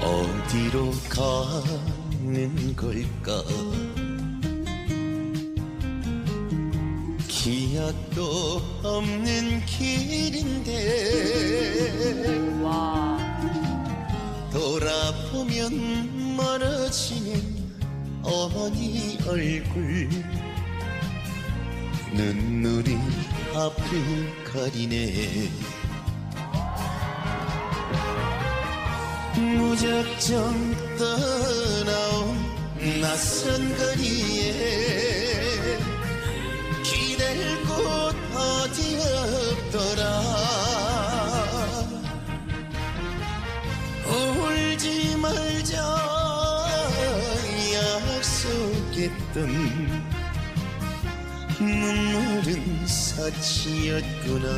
어디로 가는 걸까 기약도 없는 길인데 와. 돌아보면 멀어지는 어머니 얼굴 눈물이 앞을 가리네 무작정 떠나온 낯선 거리에 기댈 곳 어디 없더라? 울지 말자 약속했던 눈물은 사치였구나